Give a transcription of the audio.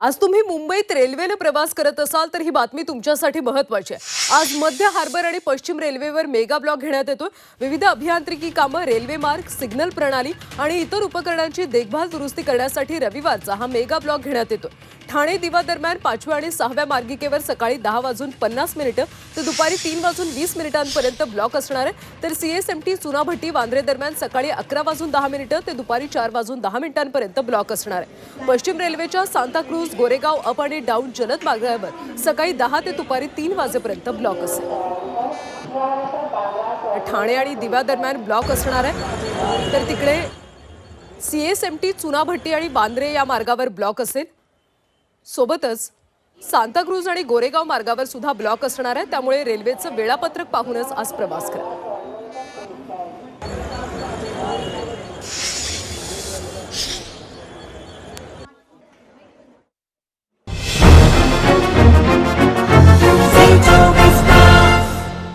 आज तुम्ही मुंबईत रेल्वेने प्रवास करत असाल तर ही बातमी तुमच्यासाठी महत्वाची आहे. आज मध्य हार्बर आणि पश्चिम रेल्वेवर मेगा ब्लॉक घेण्यात येतोय. विविध अभियांत्रिकी कामं रेल्वे मार्ग सिग्नल प्रणाली आणि इतर उपकरणांची देखभाल दुरुस्ती करण्यासाठी रविवारचा हा मेगा ब्लॉक घेण्यात येतोय. ठाणे दिवा दरम्यान पाचव्या आणि सहाव्या मार्गिकेवर सकाळी दहा वाजून पन्नास मिनिटं तर दुपारी तीन वाजून वीस मिनिटांपर्यंत ब्लॉक असणार आहे. तर सीएसएमटी चुनाभट्टी वांद्रे दरम्यान सकाळी अकरा वाजून दहा मिनिटं ते दुपारी चार वाजून दहा मिनिटांपर्यंत ब्लॉक असणार आहे. पश्चिम रेल्वेच्या सांताक्रूज गोरेगाव अप आणि डाऊन जलद मार्गावर सकाळी दहा ते दुपारी तीन वाजेपर्यंत ब्लॉक असेल. ठाणे आणि दिव्या दरम्यान ब्लॉक असणार आहे. तर तिकडे सीएसएमटी चुनाभट्टी आणि वांद्रे या मार्गावर ब्लॉक असेल. सोबतच सांताक्रूज आणि गोरेगाव मार्गावर सुद्धा ब्लॉक असणार आहे. त्यामुळे रेल्वेचं वेळापत्रक पाहूनच आज प्रवास करा.